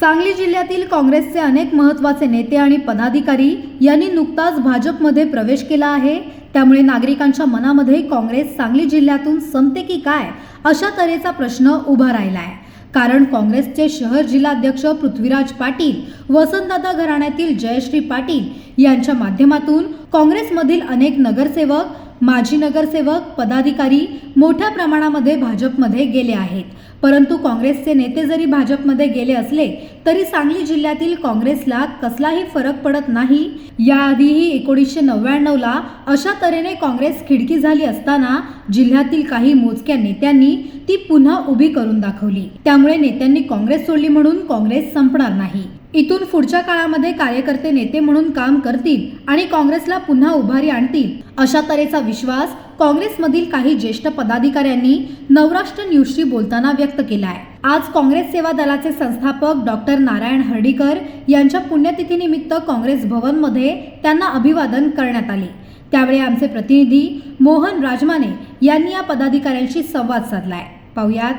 सांगली जिल्ह्यातील काँग्रेसचे अनेक महत्त्वाचे नेते आणि पदाधिकारी यांनी नुकताच भाजपमध्ये प्रवेश केला आहे. त्यामुळे नागरिकांच्या मनामध्ये काँग्रेस सांगली जिल्ह्यातून संपते की काय अशा तऱ्हेचा प्रश्न उभा राहिला आहे कारण काँग्रेसचे शहर जिल्हाध्यक्ष पृथ्वीराज पाटील वसंतदादा घराण्यातील जयश्री पाटील यांच्या माध्यमातून काँग्रेसमधील अनेक नगरसेवक माजी नगरसेवक पदाधिकारी मोठ्या प्रमाणामध्ये भाजपमध्ये गेले आहेत. परंतु काँग्रेसचे नेते जरी भाजपमध्ये गेले असले तरी सांगली जिल्ह्यातील काँग्रेसला कसलाही फरक पडत नाही. याआधीही एकोणीसशे नव्याण्णवला अशा तऱ्हेने काँग्रेस खिडकी झाली असताना जिल्ह्यातील काही मोजक्या नेत्यांनी ती पुन्हा उभी करून दाखवली. त्यामुळे नेत्यांनी काँग्रेस सोडली म्हणून काँग्रेस संपणार नाही. इथून पुढच्या काळामध्ये कार्यकर्ते नेते म्हणून काम करतील आणि काँग्रेसला पुन्हा उभारी आणतील. अशा तऱ्हेचा विश्वास काँग्रेसमधील काही ज्येष्ठ पदाधिकाऱ्यांनी नवराष्ट्र न्यूजशी बोलताना व्यक्त केला आहे आज काँग्रेस सेवा दलाचे संस्थापक डॉक्टर नारायण हर्डीकर यांच्या पुण्यतिथीनिमित्त काँग्रेस भवनमध्ये त्यांना अभिवादन करण्यात आले. त्यावेळी आमचे प्रतिनिधी मोहन राजमाने यांनी या पदाधिकाऱ्यांशी संवाद साधलाय. पाहुयात.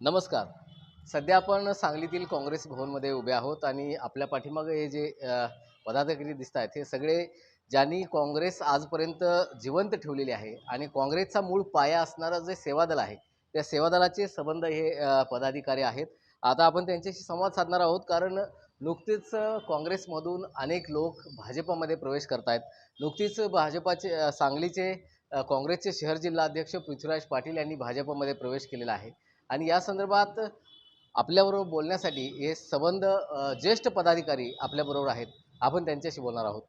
नमस्कार. सध्या आपण सांगलीतील काँग्रेस भवनमध्ये उभे आहोत आणि आपल्या पाठीमागे हे जे पदाधिकारी दिसत आहेत हे सगळे ज्यांनी काँग्रेस आजपर्यंत जिवंत ठेवलेली आहे आणि काँग्रेसचा मूळ पाया असणारा जे सेवादल आहे त्या सेवादलाचे संबंध हे पदाधिकारी आहेत. आता आपण त्यांच्याशी संवाद साधणार आहोत कारण नुकतीच काँग्रेसमधून अनेक लोक भाजपमध्ये प्रवेश करत आहेत नुकतीच भाजपाचे सांगलीचे काँग्रेसचे शहर जिल्हाध्यक्ष पृथ्वीराज पाटील यांनी भाजपामध्ये प्रवेश केलेला आहे. आणि या संदर्भात आपल्याबरोबर बोलण्यासाठी हे संबंध ज्येष्ठ पदाधिकारी आपल्याबरोबर आहेत. आपण त्यांच्याशी बोलणार आहोत.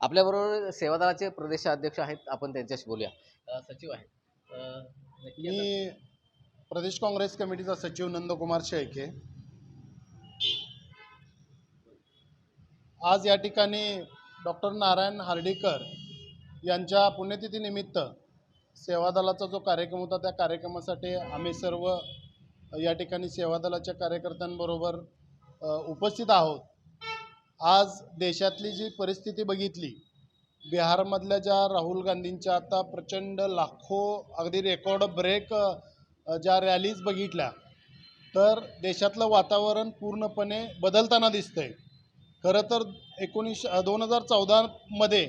आपल्याबरोबर सेवादलाचे प्रदेशाध्यक्ष आहेत. आपण त्यांच्याशी बोलूया. सचिव आहेत. मी प्रदेश काँग्रेस कमिटीचा सचिव नंदकुमार शेळके. आज या ठिकाणी डॉक्टर नारायण हार्डीकर यांच्या पुण्यतिथीनिमित्त सेवादलाचा जो कार्यक्रम होता त्या कार्यक्रमासाठी आम्ही सर्व या ठिकाणी सेवादलाच्या कार्यकर्त्यांबरोबर उपस्थित आहोत. आज देशातली जी परिस्थिती बघितली बिहारमधल्या ज्या राहुल गांधींच्या आता प्रचंड लाखो अगदी रेकॉर्ड ब्रेक ज्या रॅलीज बघितल्या तर देशातलं वातावरण पूर्णपणे बदलताना दिसतंय. खरं तर एकोणीस दोन हजार चौदामध्ये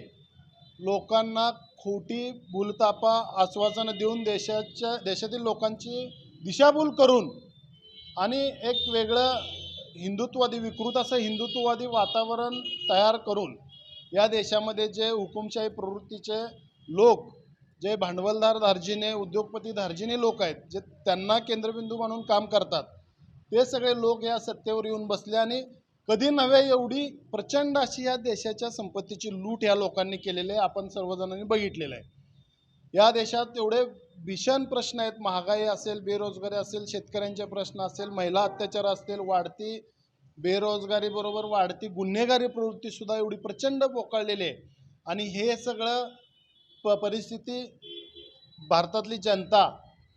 लोकांना खोटी भूलतापा आश्वासनं देऊन देशाच्या देशातील लोकांची दिशाभूल करून आणि एक वेगळं हिंदुत्ववादी विकृत असं हिंदुत्ववादी वातावरण तयार करून या देशामध्ये जे हुकुमशाही प्रवृत्तीचे लोक जे भांडवलदार धार्जिने उद्योगपती धार्जिने लोक आहेत जे त्यांना केंद्रबिंदू म्हणून काम करतात ते सगळे लोक या सत्तेवर येऊन बसले आणि कधी नव्हे एवढी प्रचंड अशी या देशाच्या संपत्तीची लूट या लोकांनी केलेली आहे आपण सर्वजणांनी बघितलेलं आहे. या देशात एवढे भीषण प्रश्न आहेत. महागाई असेल बेरोजगारी असेल शेतकऱ्यांचे प्रश्न असेल महिला अत्याचार असतील वाढती बेरोजगारीबरोबर वाढती गुन्हेगारी प्रवृत्तीसुद्धा एवढी प्रचंड पोकळलेली आहे. आणि हे सगळं प परिस्थिती भारतातली जनता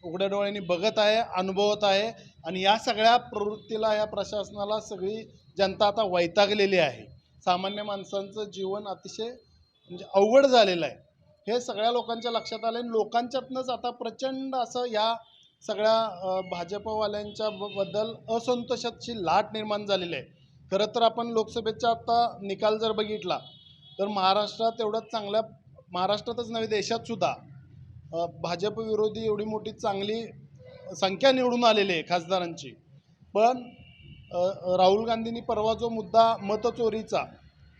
उघड्या डोळ्यांनी बघत आहे अनुभवत आहे. आणि या सगळ्या प्रवृत्तीला या प्रशासनाला सगळी जनता आता वैतागलेली आहे. सामान्य माणसांचं जीवन अतिशय म्हणजे अवघड झालेलं आहे. हे सगळ्या लोकांच्या लक्षात आलं आणि लोकांच्यातनंच आता प्रचंड असं या सगळ्या भाजपवाल्यांच्या ब- बद्दल असंतोषाची लाट निर्माण झालेली आहे. खरं तर आपण लोकसभेचा आता निकाल जर बघितला तर महाराष्ट्रात एवढं चांगल्या महाराष्ट्रातच नव्हे देशात सुद्धा एवढी मोठी चांगली संख्या निवडून आलेली आहे खासदारांची. पण राहुल गांधींनी परवा जो मुद्दा मतचोरीचा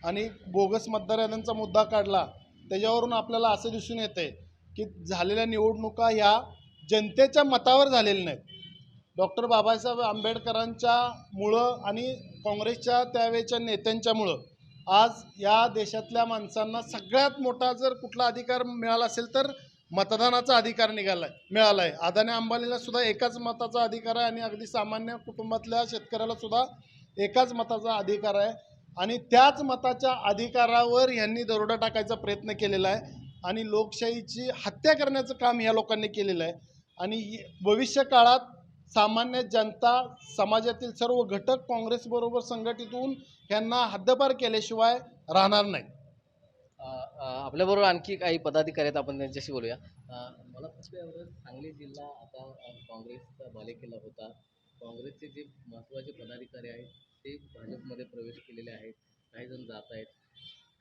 आणि बोगस मतदार याद्यांचा मुद्दा काढला त्याच्यावरून आपल्याला असं दिसून येतंय की झालेल्या निवडणुका ह्या जनतेच्या मतावर झालेल्या नाहीत. डॉक्टर बाबासाहेब आंबेडकरांच्या मुळं आणि काँग्रेसच्या त्यावेळेच्या नेत्यांच्यामुळं आज या देशातल्या माणसांना सगळ्यात मोठा जर कुठला अधिकार मिळाला असेल तर मतदानाचा अधिकार निघाला आहे मिळाला आहे आदाने अंबानीला सुद्धा एकाच मताचा अधिकार आहे आणि अगदी सामान्य कुटुंबातल्या शेतकऱ्याला सुद्धा एकाच मताचा अधिकार आहे. आणि त्याच मताच्या अधिकारावर यांनी दरोडा टाकायचा प्रयत्न केलेला आहे आणि लोकशाहीची हत्या करण्याचं काम या लोकांनी केलेलं आहे. आणि भविष्यकाळात भविष्य काळात सामान्य जनता समाजातील सर्व घटक काँग्रेसबरोबर संघटित होऊन यांना हद्दपार केल्याशिवाय राहणार नाही. आपल्याबरोबर आणखी काही पदाधिकारी आहेत आपण त्यांच्याशी बोलूया. मला सांगली जिल्हा आता काँग्रेसचा बालेकिल्ला होता. काँग्रेसचे जे महत्त्वाचे पदाधिकारी आहेत ते भाजपमध्ये प्रवेश केलेले आहेत काही जण जात आहेत.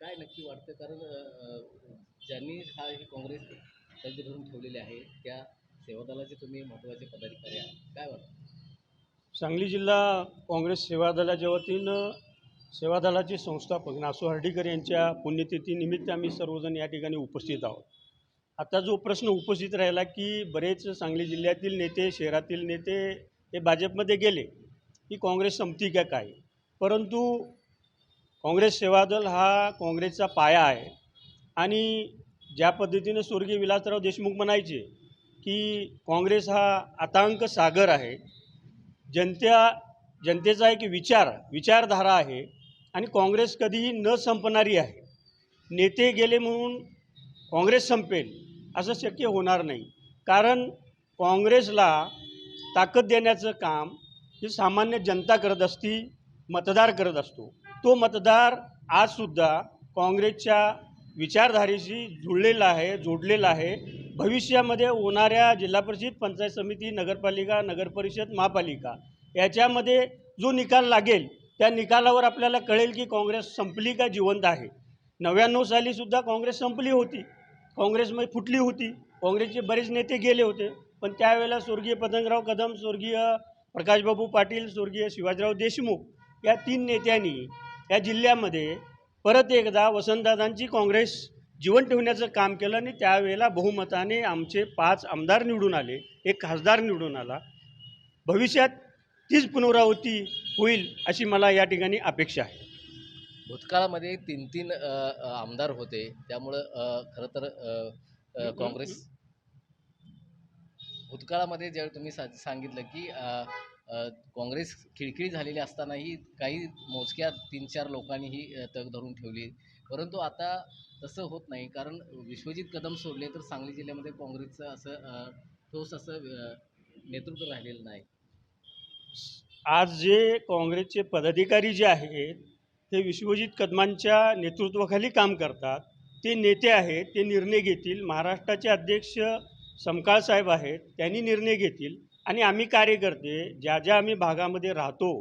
काय नक्की वाटतं? कारण ज्यांनी हा ही काँग्रेस सज्ज धरून ठेवलेले आहे त्या सेवादलाचे तुम्ही महत्त्वाचे पदाधिकारी आहात. काय वाटतं? सांगली जिल्हा काँग्रेस सेवा दलाच्या वतीनं सेवा दलाचे संस्थापक नासू हर्डीकर यांच्या पुण्यतिथीनिमित्त आम्ही सर्वजण या ठिकाणी उपस्थित आहोत. आता जो प्रश्न उपस्थित राहिला की बरेच सांगली जिल्ह्यातील नेते शहरातील नेते हे भाजपमध्ये गेले. की काँग्रेस संपती का काय? परंतु काँग्रेस सेवा दल हा काँग्रेसचा पाया आहे. आणि ज्या पद्धतीनं स्वर्गीय विलासराव देशमुख म्हणायचे की काँग्रेस हा आतांक सागर आहे जनत्या जनतेचा एक विचार विचारधारा आहे आणि काँग्रेस कधीही न संपणारी आहे. नेते गेले म्हणून काँग्रेस संपेल असं शक्य होणार नाही. कारण काँग्रेसला ताकद देण्याचं काम ही सामान्य जनता करत असती मतदार करत असतो तो मतदार आजसुद्धा काँग्रेसच्या विचारधारेशी जुळलेला आहे जोडलेला आहे. भविष्यामध्ये होणाऱ्या जिल्हा परिषद पंचायत समिती नगरपालिका नगरपरिषद महापालिका याच्यामध्ये जो निकाल लागेल त्या निकालावर आपल्याला कळेल की काँग्रेस संपली का जिवंत आहे. नव्याण्णव सालीसुद्धा काँग्रेस संपली होती. काँग्रेसमध्ये फुटली होती. काँग्रेसचे बरेच नेते गेले होते. पण त्यावेळेला स्वर्गीय पतंगराव कदम स्वर्गीय प्रकाशबाबू पाटील स्वर्गीय शिवाजीराव देशमुख या तीन नेत्यांनी या जिल्ह्यामध्ये परत एकदा वसंतदादांची काँग्रेस जिवंत ठेवण्याचं काम केलं आणि त्यावेळेला बहुमताने आमचे पाच आमदार निवडून आले एक खासदार निवडून आला. भविष्यात तीच पुनरावृत्ती होईल अशी मला या ठिकाणी अपेक्षा आहे. भूतकाळामध्ये तीन तीन आमदार होते. त्यामुळं खरं तर काँग्रेस भूतकाळामध्ये ज्यावेळी तुम्ही सा सांगितलं की काँग्रेस खिळखिळी झालेली असतानाही काही मोजक्या तीन चार लोकांनी ही तग धरून ठेवली. परंतु आता तसं होत नाही. कारण विश्वजित कदम सोडले तर सांगली जिल्ह्यामध्ये काँग्रेसचं असं ठोस असं नेतृत्व राहिलेलं नाही. आज जे काँग्रेसचे पदाधिकारी जे आहेत ते विश्वजित कदमांच्या नेतृत्वाखाली काम करतात. ते नेते आहेत ते निर्णय घेतील. महाराष्ट्राचे अध्यक्ष समकाळ साहेब आहेत त्यांनी निर्णय घेतील आणि आम्ही कार्यकर्ते ज्या ज्या आम्ही भागामध्ये राहतो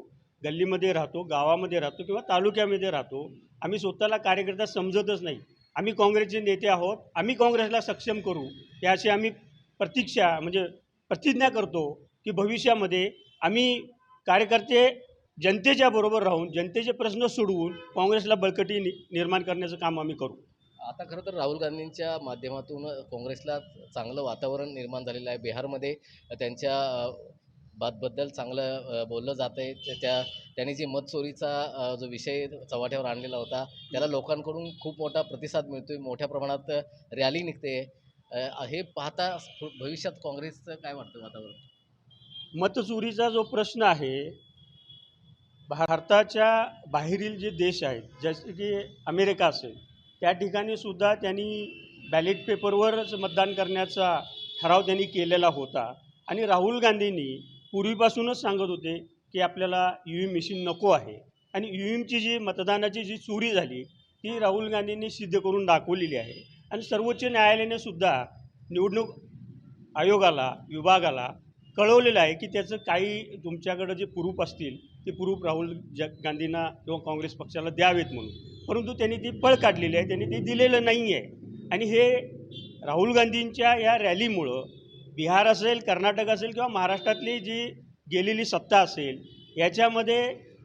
गल्लीमध्ये राहतो गावामध्ये राहतो किंवा तालुक्यामध्ये राहतो आम्ही स्वतःला कार्यकर्ता समजतच नाही. आम्ही काँग्रेसचे नेते आहोत आम्ही काँग्रेसला सक्षम करू. याची आम्ही प्रतीक्षा म्हणजे प्रतिज्ञा करतो की भविष्यामध्ये आम्ही कार्यकर्ते जनतेच्या बरोबर राहून जनतेचे प्रश्न सोडवून काँग्रेसला बळकटी नि निर्माण करण्याचं काम आम्ही करू. आता खरं तर राहुल गांधींच्या माध्यमातून काँग्रेसला चांगलं वातावरण निर्माण झालेलं आहे. बिहारमध्ये त्यांच्या बातबद्दल चांगलं बोललं जातं आहे. त्या त्यांनी जी मतचोरीचा जो विषय चव्हाट्यावर आणलेला होता त्याला लोकांकडून खूप मोठा प्रतिसाद मिळतो आहे मोठ्या प्रमाणात रॅली निघते. हे पाहता भविष्यात काँग्रेसचं काय वाटतं वातावरण? मतचोरीचा जो प्रश्न आहे भारताच्या बाहेरील जे देश आहेत जसे की अमेरिका असेल त्या ठिकाणी सुद्धा त्यांनी बॅलेट पेपरवरच मतदान करण्याचा ठराव त्यांनी केलेला होता. आणि राहुल गांधींनी पूर्वीपासूनच सांगत होते की आपल्याला यू एम मशीन नको आहे. आणि यू एमची जी मतदानाची जी चोरी झाली ती राहुल गांधींनी सिद्ध करून दाखवलेली आहे. आणि सर्वोच्च न्यायालयाने सुद्धा निवडणूक आयोगाला विभागाला कळवलेलं आहे की त्याचं काही तुमच्याकडं जे प्रूफ असतील ते प्रूफ राहुल ज गांधींना किंवा काँग्रेस पक्षाला द्यावेत म्हणून. परंतु त्यांनी ती पळ काढलेली आहे त्यांनी ते दिलेलं नाही आहे आणि हे राहुल गांधींच्या या रॅलीमुळं बिहार असेल कर्नाटक असेल किंवा महाराष्ट्रातली जी गेलेली सत्ता असेल याच्यामध्ये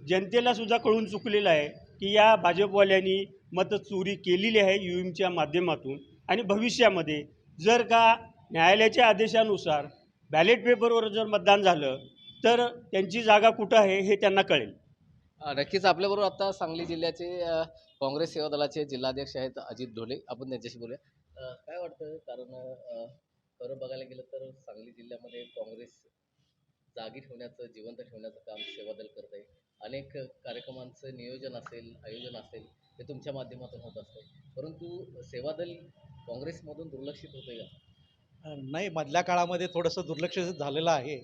जनतेला सुद्धा कळून चुकलेलं आहे की या भाजपवाल्यांनी मतचोरी केलेली आहे यू एमच्या माध्यमातून. आणि भविष्यामध्ये जर का न्यायालयाच्या आदेशानुसार बॅलेट पेपरवर जर मतदान झालं तर त्यांची जागा कुठं आहे हे त्यांना कळेल. नक्कीच आपल्याबरोबर आता सांगली जिल्ह्याचे काँग्रेस सेवा दलाचे जिल्हाध्यक्ष आहेत अजित ढोले. आपण त्यांच्याशी बोलूया. काय वाटतं? कारण खरं बघायला गेलं तर सांगली जिल्ह्यामध्ये काँग्रेस जागी ठेवण्याचं जिवंत ठेवण्याचं काम सेवा दल करत आहे. अनेक कार्यक्रमांचं नियोजन असेल आयोजन असेल ते तुमच्या माध्यमातून होत असते. परंतु सेवा दल काँग्रेसमधून दुर्लक्षित होते का? नाही मधल्या काळामध्ये थोडंसं दुर्लक्ष झालेलं आहे.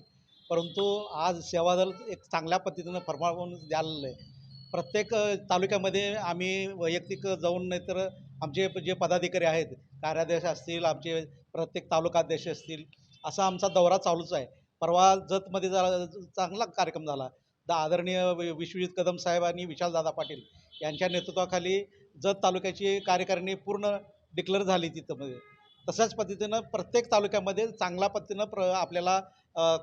परंतु आज सेवादल एक चांगल्या पद्धतीनं परफॉर्मन्स द्यायला आहे. प्रत्येक तालुक्यामध्ये आम्ही वैयक्तिक जाऊन नाही तर आमचे जे पदाधिकारी आहेत कार्याध्यक्ष असतील आमचे प्रत्येक तालुकाध्यक्ष असतील असा आमचा दौरा चालूच आहे. परवा जतमध्ये जरा चांगला कार्यक्रम झाला. द आदरणीय वि- विश्वजित कदम साहेब आणि विशालदादा पाटील यांच्या नेतृत्वाखाली जत तालुक्याची कार्यकारिणी पूर्ण डिक्लेअर झाली तिथंमध्ये. तशाच पद्धतीनं प्रत्येक तालुक्यामध्ये चांगल्या पद्धतीनं प्र आपल्याला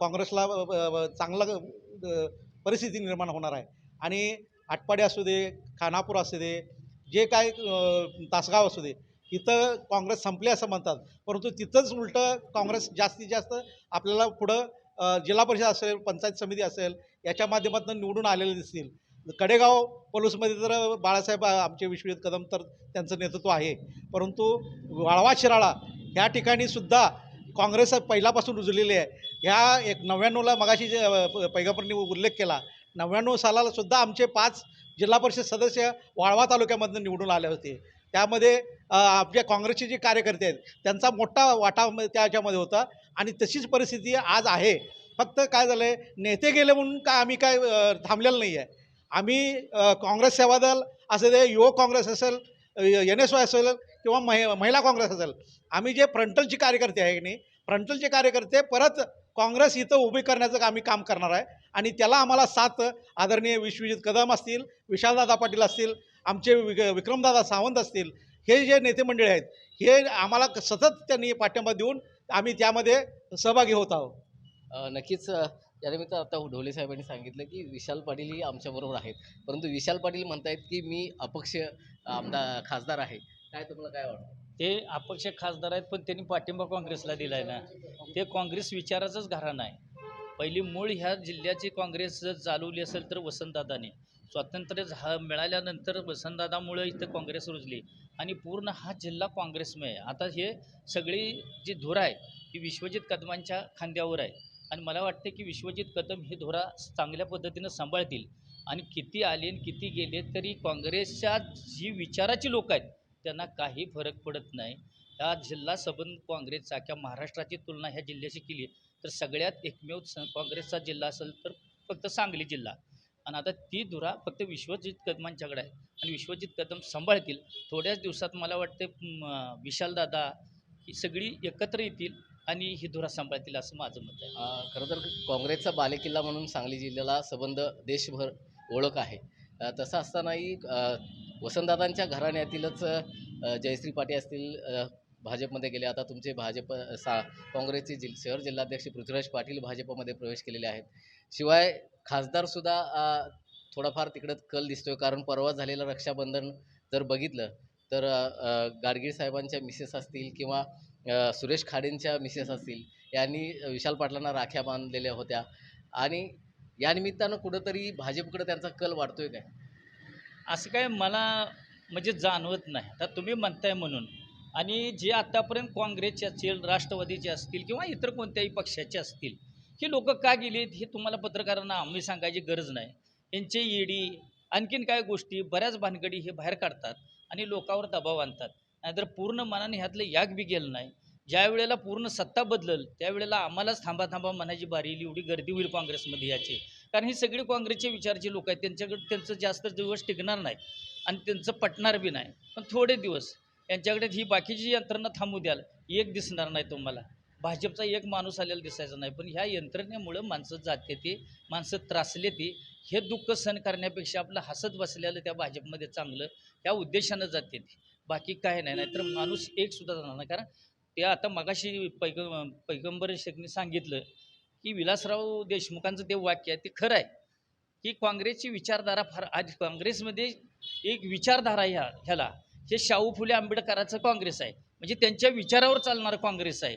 काँग्रेसला चांगला चांगलं परिस्थिती निर्माण होणार आहे. आणि आटपाडी असू दे खानापूर असू दे जे काय तासगाव असू दे इथं काँग्रेस संपले असं म्हणतात. परंतु तिथंच उलटं काँग्रेस जास्तीत जास्त आपल्याला पुढं जिल्हा परिषद असेल पंचायत समिती असेल याच्या माध्यमातून निवडून आलेले दिसतील. कडेगाव पलूसमध्ये तर बाळासाहेब आमचे विश्वजित कदम तर त्यांचं नेतृत्व आहे. परंतु वाळवा शिराळा ह्या ठिकाणी सुद्धा काँग्रेस पहिल्यापासून रुजलेली आहे. ह्या एक नव्याण्णवला मगाशी जे अ, उल्लेख केला नव्याण्णव सालाला सुद्धा आमचे पाच जिल्हा परिषद सदस्य वाळवा तालुक्यामधून निवडून आले होते. त्यामध्ये आपल्या काँग्रेसचे जे कार्यकर्ते आहेत त्यांचा मोठा वाटा त्याच्यामध्ये होता. आणि तशीच परिस्थिती आज आहे. फक्त काय झालं आहे नेते गेले म्हणून काय आम्ही काय थांबलेलं नाही आहे आम्ही अ, काँग्रेस सेवादल असू दे युवक काँग्रेस असेल एन एस वाय असेल किंवा महि महिला काँग्रेस असेल आम्ही जे फ्रंटलचे कार्यकर्ते आहे की नाही फ्रंटलचे कार्यकर्ते परत काँग्रेस इथं उभी करण्याचं आम्ही काम करणार आहे. आणि त्याला आम्हाला साथ आदरणीय विश्वजित कदम असतील विशालदादा पाटील असतील आमचे विक विक्रमदादा सावंत असतील हे जे नेते मंडळी आहेत हे आम्हाला क- सतत त्यांनी पाठिंबा देऊन आम्ही त्यामध्ये सहभागी होत आहोत. नक्कीच यानिमित्त आता ढोले साहेबांनी सांगितलं की विशाल पाटीलही आमच्याबरोबर आहेत. परंतु विशाल पाटील म्हणतायत की मी अपक्ष आमदार खासदार आहे. काय तुम्हाला काय वाटतं? ते अपक्ष खासदार आहेत पण त्यांनी पाठिंबा काँग्रेसला दिलाय ना. ते काँग्रेस विचाराचंच घराणं आहे. पहिली मूळ ह्या जिल्ह्याची काँग्रेस जर चालवली असेल तर वसंतदादाने. स्वातंत्र्य झा मिळाल्यानंतर वसंतदादामुळं इथं काँग्रेस रुजली. आणि पूर्ण हा जिल्हा काँग्रेसमय. आहे आता हे सगळी जी धुरा आहे ही विश्वजित कदमांच्या खांद्यावर आहे. आणि मला वाटते की विश्वजित कदम ही धुरा चांगल्या पद्धतीनं सांभाळतील. आणि किती आले आणि किती गेले तरी काँग्रेसच्या जी विचाराची लोक आहेत त्यांना काही फरक पडत नाही. ह्या जिल्हा सबंध काँग्रेसचा किंवा महाराष्ट्राची तुलना ह्या जिल्ह्याशी केली तर सगळ्यात एकमेव स काँग्रेसचा जिल्हा असेल तर फक्त सांगली जिल्हा. आणि आता ती धुरा फक्त विश्वजित कदमांच्याकडे आहे. आणि विश्वजित कदम सांभाळतील. थोड्याच दिवसात मला वाटते विशालदादा ही सगळी एकत्र येतील आणि ही धुरा सांभाळतील असं माझं मत आहे. खरं तर काँग्रेसचा बालेकिल्ला म्हणून सांगली जिल्ह्याला संबंध देशभर ओळख आहे. तसं असतानाही वसंतदादांच्या घराण्यातीलच जयश्री पाटी असतील भाजपमध्ये गेले. आता तुमचे भाजप सा काँग्रेसचे जिल शहर जिल्हाध्यक्ष पृथ्वीराज पाटील भाजपमध्ये प्रवेश केलेले आहेत. शिवाय खासदारसुद्धा थोडाफार तिकडं कल दिसतोय. कारण परवा झालेलं रक्षाबंधन जर बघितलं तर गाडगीळ साहेबांच्या मिसेस असतील किंवा सुरेश खाडेंच्या मिसेस असतील यांनी विशाल पाटलांना राख्या बांधलेल्या होत्या. आणि या निमित्तानं कुठंतरी भाजपकडे त्यांचा कल वाढतोय काय? असं काय मला म्हणजे जाणवत नाही. तर तुम्ही म्हणताय म्हणून आणि जे आतापर्यंत काँग्रेसचे असतील राष्ट्रवादीचे असतील किंवा इतर कोणत्याही पक्षाचे असतील ही लोक का गेलीत हे तुम्हाला पत्रकारांना आम्ही सांगायची गरज नाही. यांचे ईडी आणखीन काय गोष्टी बऱ्याच भानगडी हे बाहेर काढतात आणि लोकांवर दबाव आणतात. नाहीतर पूर्ण मनाने ह्यातलं याग बी गेलं नाही. ज्या वेळेला पूर्ण सत्ता बदलल त्यावेळेला आम्हालाच थांबा थांबा म्हणायची बारी येईल एवढी गर्दी होईल काँग्रेसमध्ये याची. कारण ही सगळी काँग्रेसचे विचारचे लोक आहेत त्यांच्याकडे त्यांचं जास्त दिवस टिकणार नाही आणि त्यांचं पटणार बी नाही. पण थोडे दिवस यांच्याकडे ही बाकीची यंत्रणा थांबू द्याल एक दिसणार नाही तुम्हाला. भाजपचा एक माणूस आलेला दिसायचा नाही पण ह्या यंत्रणेमुळं माणसं जाते ती माणसं त्रासले ती हे दुःख सहन करण्यापेक्षा आपलं हसत बसलेलं त्या भाजपमध्ये चांगलं ह्या उद्देशानं जाते ती बाकी काय नाही नाहीतर माणूस एक सुद्धा जाणार नाही. कारण ते आता मगाशी पैग पैगंबर शेखने सांगितलं की विलासराव देशमुखांचं ते वाक्य आहे ते खरं आहे. की काँग्रेसची विचारधारा फार आज काँग्रेसमध्ये एक विचारधारा ह्या ह्याला हे शाहू फुले आंबेडकराचं काँग्रेस आहे. म्हणजे त्यांच्या विचारावर चालणारं काँग्रेस आहे.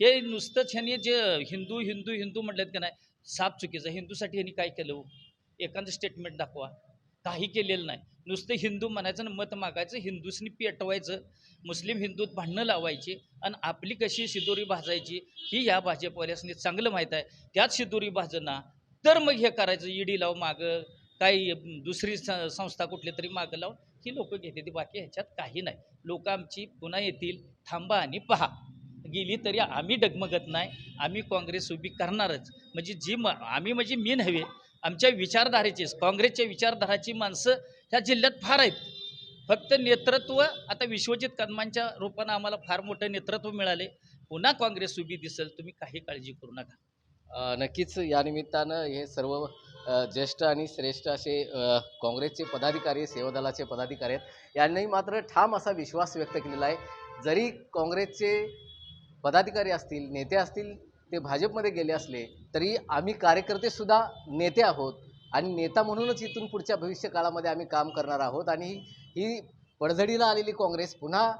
हे नुसतंच ह्यांनी जे हिंदू हिंदू हिंदू म्हटलेत का नाही साप चुकीचं हिंदूसाठी ह्यांनी काय केलं हो? एखादं स्टेटमेंट दाखवा. काही केलेलं नाही. नुसतं हिंदू म्हणायचं आणि मत मागायचं हिंदूसनी पेटवायचं मुस्लिम हिंदूत भांडणं लावायची आणि आपली कशी शिदोरी भाजायची ही ह्या भाजपवाल्यासनी चांगलं माहीत आहे. त्यात शिदोरी भाजना तर मग हे करायचं ईडी लाव मागं काही दुसरी संस्था कुठली तरी मागं लावून ही लोक घेते ती बाकी ह्याच्यात काही नाही. लोक आमची पुन्हा येतील. थांबा आणि पहा. गेली तरी आम्ही डगमगत नाही. आम्ही काँग्रेस उभी करणारच. म्हणजे जी म आम्ही म्हणजे मी नव्हे आमच्या विचारधारेचीच काँग्रेसच्या विचारधाराची माणसं ह्या जिल्ह्यात फार आहेत. फक्त नेतृत्व आता विश्वजित कदमांच्या रूपानं आम्हाला फार मोठं नेतृत्व मिळाले. पुन्हा काँग्रेस उभी दिसेल. तुम्ही काही काळजी करू नका. नक्कीच या निमित्तानं हे सर्व ज्येष्ठ आणि श्रेष्ठ असे काँग्रेसचे पदाधिकारी सेवादलाचे पदाधिकारी आहेत. यांनी मात्र ठाम असा विश्वास व्यक्त केलेला आहे. जरी काँग्रेसचे पदाधिकारी असतील नेते असतील ते भाजपमध्ये गेले असले तरी आम्ही कार्यकर्तेसुद्धा नेते आहोत. आणि नेता म्हणूनच इथून पुढच्या भविष्य काळामध्ये आम्ही काम करणार आहोत. आणि ही पडझडीला आलेली काँग्रेस पुन्हा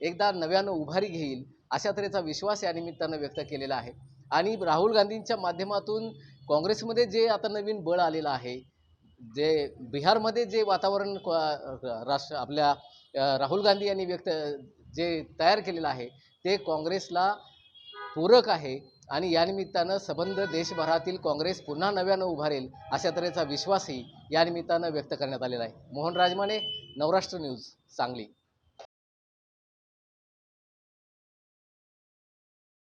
एकदा नव्यानं उभारी घेईल अशा तऱ्हेचा विश्वास या निमित्तानं व्यक्त केलेला आहे. आणि राहुल गांधींच्या माध्यमातून काँग्रेसमध्ये जे आता नवीन बळ आलेलं आहे जे बिहारमध्ये जे वातावरण राष्ट्र आपल्या राहुल गांधी यांनी व्यक्त जे तयार केलेलं आहे ते काँग्रेसला पूरक आहे आणि यानिमित्तानं संबंध देशभरातील काँग्रेस पुन्हा नव्यानं उभारेल अशा तऱ्हेचा विश्वासही यानिमित्तानं व्यक्त करण्यात आलेला आहे. मोहन राजमाने नवराष्ट्र न्यूज सांगली.